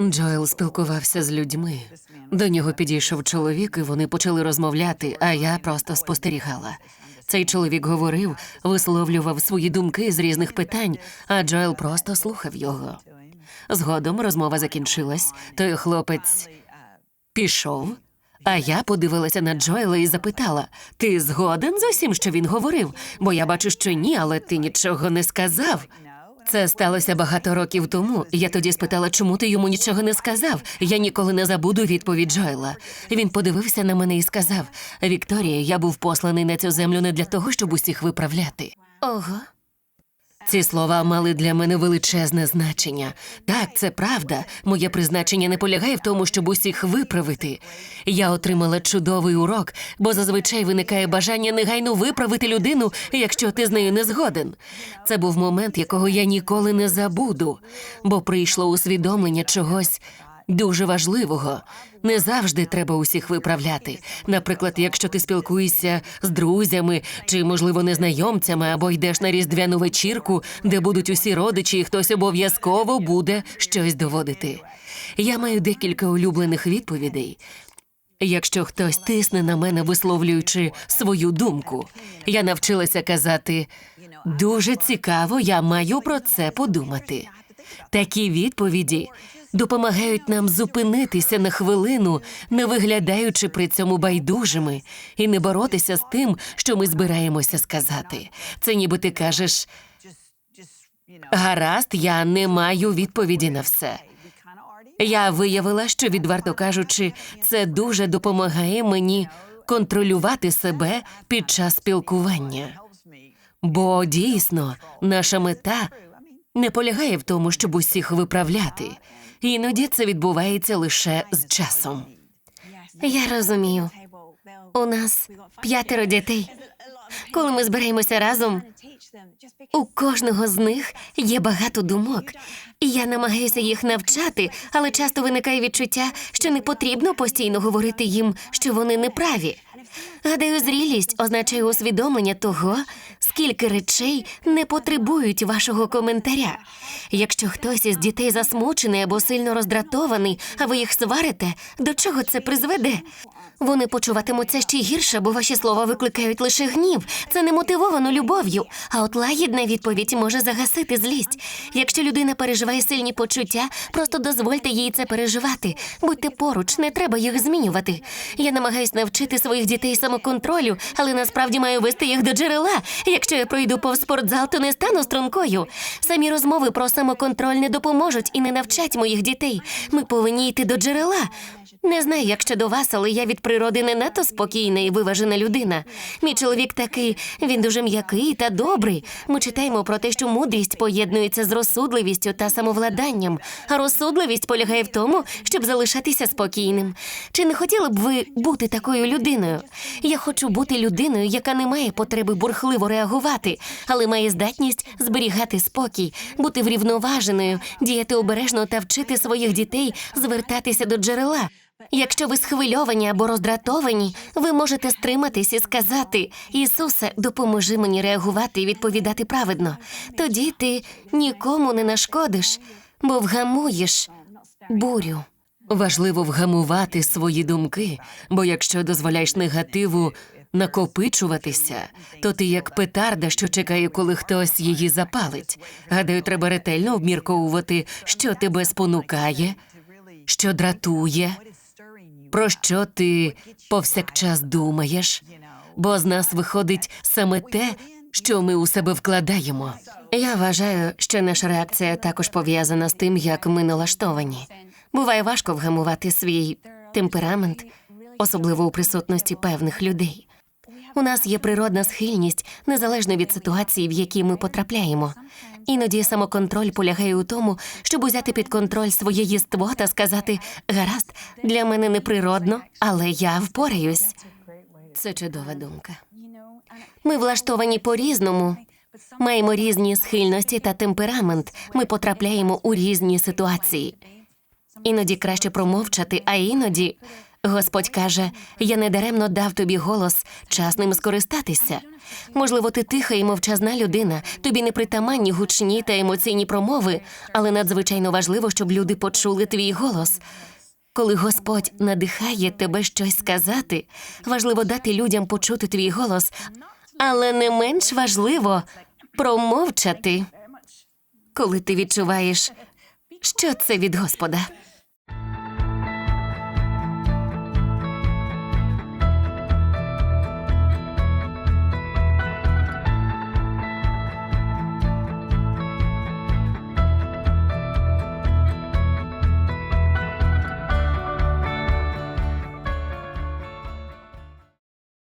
Джоел спілкувався з людьми. До нього підійшов чоловік, і вони почали розмовляти, а я просто спостерігала. Цей чоловік говорив, висловлював свої думки з різних питань, а Джоел просто слухав його. Згодом розмова закінчилась. Той хлопець пішов. А я подивилася на Джоела і запитала: ти згоден з усім, що він говорив? Бо я бачу, що ні, але ти нічого не сказав. Це сталося багато років тому. Я тоді спитала, чому ти йому нічого не сказав. Я ніколи не забуду відповідь Джоела. Він подивився на мене і сказав: Вікторія, я був посланий на цю землю не для того, щоб усіх виправляти. Ого. Ці слова мали для мене величезне значення. Так, це правда. Моє призначення не полягає в тому, щоб усіх виправити. Я отримала чудовий урок, бо зазвичай виникає бажання негайно виправити людину, якщо ти з нею не згоден. Це був момент, якого я ніколи не забуду, бо прийшло усвідомлення чогось. Дуже важливого не завжди треба усіх виправляти. Наприклад, якщо ти спілкуєшся з друзями чи, можливо, незнайомцями, або йдеш на різдвяну вечірку, де будуть усі родичі, і хтось обов'язково буде щось доводити. Я маю декілька улюблених відповідей. Якщо хтось тисне на мене, висловлюючи свою думку, я навчилася казати дуже цікаво, я маю про це подумати. Такі відповіді допомагають нам зупинитися на хвилину, не виглядаючи при цьому байдужими, і не боротися з тим, що ми збираємося сказати. Це ніби ти кажеш. Гаразд, я не маю відповіді на все. Я виявила, що, відверто кажучи, це дуже допомагає мені контролювати себе під час спілкування. Бо дійсно наша мета не полягає в тому, щоб усіх виправляти. Іноді це відбувається лише з часом. Я розумію. У нас п'ятеро дітей. Коли ми збираємося разом, у кожного з них є багато думок, і я намагаюся їх навчати, але часто виникає відчуття, що не потрібно постійно говорити їм, що вони неправі. Гадаю, зрілість означає усвідомлення того, скільки речей не потребують вашого коментаря. Якщо хтось із дітей засмучений або сильно роздратований, а ви їх сварите, до чого це призведе? Вони почуватимуться ще гірше, бо ваші слова викликають лише гнів. Це не мотивовано любов'ю. А от лагідна відповідь може загасити злість. Якщо людина переживає сильні почуття, просто дозвольте їй це переживати. Будьте поруч, не треба їх змінювати. Я намагаюсь навчити своїх дітей самоконтролю, але насправді маю вести їх до джерела. Якщо я пройду повз спортзал, то не стану стрункою. Самі розмови про самоконтроль не допоможуть і не навчать моїх дітей. Ми повинні йти до джерела. Не знаю, як щодо вас, але я від природи не надто спокійна і виважена людина. Мій чоловік такий, він дуже м'який та добрий. Ми читаємо про те, що мудрість поєднується з розсудливістю та самовладанням, а розсудливість полягає в тому, щоб залишатися спокійним. Чи не хотіли б ви бути такою людиною? Я хочу бути людиною, яка не має потреби бурхливо реагувати, але має здатність зберігати спокій, бути врівноваженою, діяти обережно та вчити своїх дітей звертатися до джерела. Якщо ви схвильовані або роздратовані, ви можете стриматись і сказати: Ісусе, допоможи мені реагувати і відповідати праведно. Тоді ти нікому не нашкодиш, бо вгамуєш бурю. Важливо вгамувати свої думки, бо якщо дозволяєш негативу накопичуватися, то ти як петарда, що чекає, коли хтось її запалить. Гадаю, треба ретельно обмірковувати, що тебе спонукає, що дратує, про що ти повсякчас думаєш, бо з нас виходить саме те, що ми у себе вкладаємо. Я вважаю, що наша реакція також пов'язана з тим, як ми налаштовані. Буває важко вгамувати свій темперамент, особливо у присутності певних людей. У нас є природна схильність незалежно від ситуації, в якій ми потрапляємо. Іноді самоконтроль полягає у тому, щоб узяти під контроль своє єство та сказати: гаразд, для мене неприродно, але я впораюсь. Це чудова думка. Ми влаштовані по-різному. Маємо різні схильності та темперамент. Ми потрапляємо у різні ситуації. Іноді краще промовчати, а іноді Господь каже: Я недаремно дав тобі голос, час ним скористатися. Можливо, ти тиха і мовчазна людина, тобі не притаманні гучні та емоційні промови, але надзвичайно важливо, щоб люди почули твій голос. Коли Господь надихає тебе щось сказати, важливо дати людям почути твій голос, але не менш важливо промовчати, коли ти відчуваєш, що це від Господа.